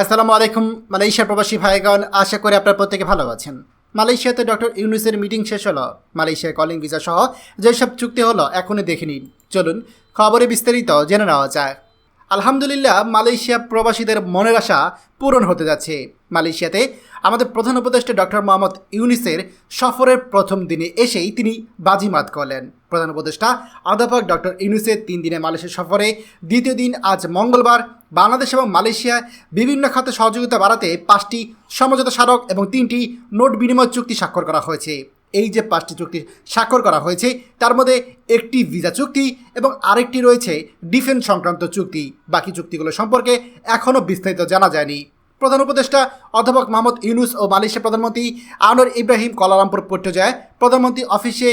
আসসালামু আলাইকুম, মালয়েশিয়ার প্রবাসী ভাইগণ, আশা করি আপনার প্রত্যেকে ভালো আছেন। মালয়েশিয়াতে ডক্টর ইউনুসের মিটিং শেষ হলো। মালয়েশিয়ার কলিং ভিসা সহ যেসব চুক্তি হলো, এখনই দেখে নিন। চলুন, খবরে বিস্তারিত জেনে নেওয়া যায় আলহামদুলিল্লাহ, মালয়েশিয়া প্রবাসীদের মনের আশা পূরণ হতে যাচ্ছে। মালয়েশিয়াতে আমাদের প্রধান উপদেষ্টা ডক্টর মোহাম্মদ ইউনিসের সফরের প্রথম দিনে এসেই তিনি বাজিমাত করলেন। প্রধান উপদেষ্টা অধ্যাপক ডক্টর ইউনুসের তিন দিনে মালয়েশিয়া সফরে, দ্বিতীয় দিন আজ মঙ্গলবার বাংলাদেশ এবং মালয়েশিয়ায় বিভিন্ন খাতে সহযোগিতা বাড়াতে পাঁচটি সমঝোতা স্মারক এবং তিনটি নোট বিনিময় চুক্তি স্বাক্ষর করা হয়েছে। এই যে পাঁচটি চুক্তি স্বাক্ষর করা হয়েছে, তার মধ্যে একটি ভিসা চুক্তি এবং আরেকটি রয়েছে ডিফেন্স সংক্রান্ত চুক্তি। বাকি চুক্তিগুলো সম্পর্কে এখনও বিস্তারিত জানা যায়নি। প্রধান উপদেষ্টা অধ্যাপক মোহাম্মদ ইউনুস ও মালয়েশিয়া প্রধানমন্ত্রী আনোর ইব্রাহিম কলারামপুর পর্যায়ে প্রধানমন্ত্রী অফিসে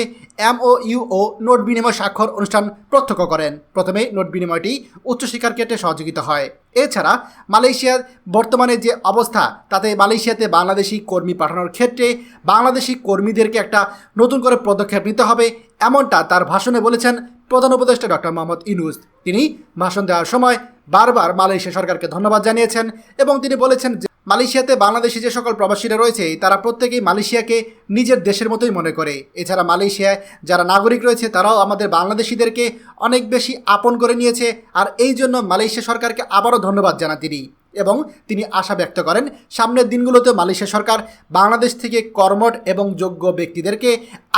এমও ইউ ও নোট বিনিময় স্বাক্ষর অনুষ্ঠান প্রত্যক্ষ করেন। প্রথমে নোট বিনিময়টি উচ্চশিক্ষার ক্ষেত্রে সহযোগিতা হয়। এছাড়া মালয়েশিয়ার বর্তমানে যে অবস্থা, তাতে মালয়েশিয়াতে বাংলাদেশি কর্মী পাঠানোর ক্ষেত্রে বাংলাদেশি কর্মীদেরকে একটা নতুন করে পদক্ষেপ নিতে হবে, এমনটা তার ভাষণে বলেছেন প্রধান উপদেষ্টা ডক্টর মোহাম্মদ ইনুজ তিনি ভাষণ দেওয়ার সময় বারবার মালয়েশিয়া সরকারকে ধন্যবাদ জানিয়েছেন এবং তিনি বলেছেন মালয়েশিয়াতে বাংলাদেশি যে সকল প্রবাসীরা রয়েছে, তারা প্রত্যেকেই মালয়েশিয়াকে নিজের দেশের মতোই মনে করে। এছাড়া মালয়েশিয়ায় যারা নাগরিক রয়েছে, তারাও আমাদের বাংলাদেশিদেরকে অনেক বেশি আপন করে নিয়েছে। আর এই জন্য মালয়েশিয়া সরকারকে আবারও ধন্যবাদ জানান তিনি। এবং তিনি আশা ব্যক্ত করেন, সামনের দিনগুলোতে মালয়েশিয়া সরকার বাংলাদেশ থেকে কর্মট এবং যোগ্য ব্যক্তিদেরকে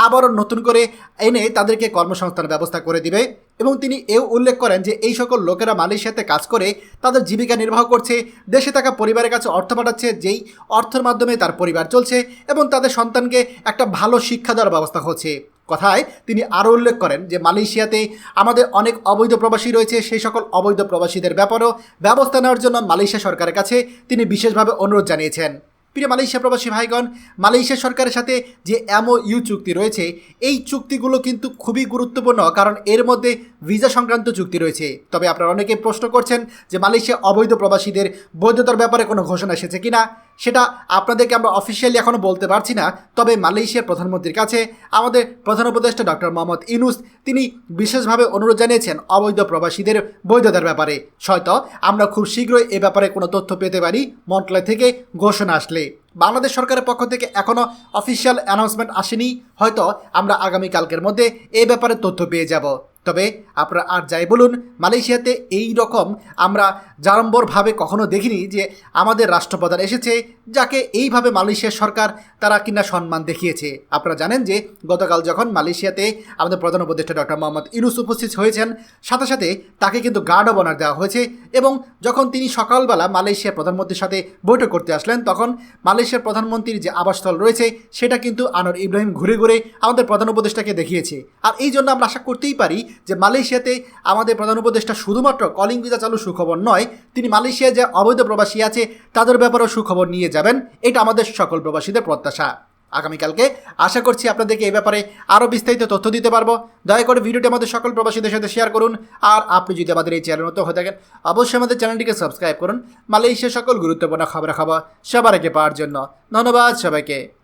আবারও নতুন করে এনে তাদেরকে কর্মসংস্থান ব্যবস্থা করে দিবে। এবং তিনি এও উল্লেখ করেন যে এই সকল লোকেরা মালয়েশিয়াতে কাজ করে, তাদের জীবিকা নির্বাহ করছে, দেশে থাকা পরিবারের কাছে অর্থ পাঠাচ্ছে, যেই অর্থের মাধ্যমে তার পরিবার চলছে এবং তাদের সন্তানকে একটা ভালো শিক্ষা দেওয়ার ব্যবস্থা হচ্ছে। কথায় তিনি আরও উল্লেখ করেন যে মালয়েশিয়াতে আমাদের অনেক অবৈধ প্রবাসী রয়েছে, সেই সকল অবৈধ প্রবাসীদের ব্যাপারেও ব্যবস্থা নেওয়ার জন্য মালয়েশিয়া সরকারের কাছে তিনি বিশেষভাবে অনুরোধ জানিয়েছেন। প্রিয় মালয়েশিয়া প্রবাসী ভাইগণ, মালয়েশিয়া সরকারের সাথে যে এমও ইউ চুক্তি রয়েছে, এই চুক্তিগুলো কিন্তু খুবই গুরুত্বপূর্ণ কারণ এর মধ্যে ভিসা সংক্রান্ত চুক্তি রয়েছে। তবে আপনারা অনেকে প্রশ্ন করছেন যে মালয়েশিয়া অবৈধ প্রবাসীদের বৈধতার ব্যাপারে কোনো ঘোষণা এসেছে কিনা? সেটা আপনাদেরকে আমরা অফিসিয়ালি এখনও বলতে পারছি না, তবে মালয়েশিয়ার প্রধানমন্ত্রীর কাছে আমাদের প্রধান উপদেষ্টা ডক্টর মোহাম্মদ ইনুস তিনি বিশেষভাবে অনুরোধ জানিয়েছেন অবৈধ প্রবাসীদের বৈধতার ব্যাপারে। হয়তো আমরা খুব শীঘ্রই এ ব্যাপারে কোনো তথ্য পেতে পারি, মন্ত্রণালয় থেকে ঘোষণা আসলে। বাংলাদেশ সরকারের পক্ষ থেকে এখনও অফিসিয়াল অ্যানাউন্সমেন্ট আসেনি, হয়তো আমরা আগামীকালকের মধ্যে এ ব্যাপারে তথ্য পেয়ে যাব। তবে আপনারা আর যাই বলুন, মালয়েশিয়াতে এই রকম আমরা জারম্বরভাবে কখনো দেখিনি যে আমাদের রাষ্ট্রপ্রধান এসেছে যাকে এইভাবে মালয়েশিয়ার সরকার তারা কিনা সম্মান দেখিয়েছে। আপনারা জানেন যে গতকাল যখন মালয়েশিয়াতে আমাদের প্রধান উপদেষ্টা ডক্টর মোহাম্মদ ইনুস উপস্থিত হয়েছেন, সাথে সাথে তাকে কিন্তু গার্ড অব অনার দেওয়া হয়েছে এবং যখন তিনি সকালবেলা মালয়েশিয়ার প্রধানমন্ত্রীর সাথে বৈঠক করতে আসলেন, তখন মালয়েশিয়ার প্রধানমন্ত্রীর যে আবাসস্থল রয়েছে, সেটা কিন্তু আনোয়ার ইব্রাহিম ঘুরে ঘুরে আমাদের প্রধান উপদেষ্টাকে দেখিয়েছে। আর এই জন্য আমরা আশা করতেই পারি যে মালয়েশিয়াতে আমাদের প্রধান উপদেষ্টা শুধুমাত্র কলিং ভিসা চালু সুখবর নয় তিনি মালয়েশিয়ায় যে অবৈধ প্রবাসী আছে, তাদের ব্যাপারেও সুখবর নিয়ে যাবেন। এটা আমাদের সকল প্রবাসীদের প্রত্যাশা। আগামীকালকে আশা করছি আপনাদেরকে এই ব্যাপারে আরও বিস্তারিত তথ্য দিতে পারব। দয়া করে ভিডিওটি আমাদের সকল প্রবাসীদের সাথে শেয়ার করুন। আর আপনি যদি আমাদের এই চ্যানেল মতো হয়ে থাকেন, অবশ্যই আমাদের চ্যানেলটিকে সাবস্ক্রাইব করুন। মালয়েশিয়ার সকল গুরুত্বপূর্ণ খবরাখবর সবার আগে পাওয়ার জন্য। ধন্যবাদ সবাইকে।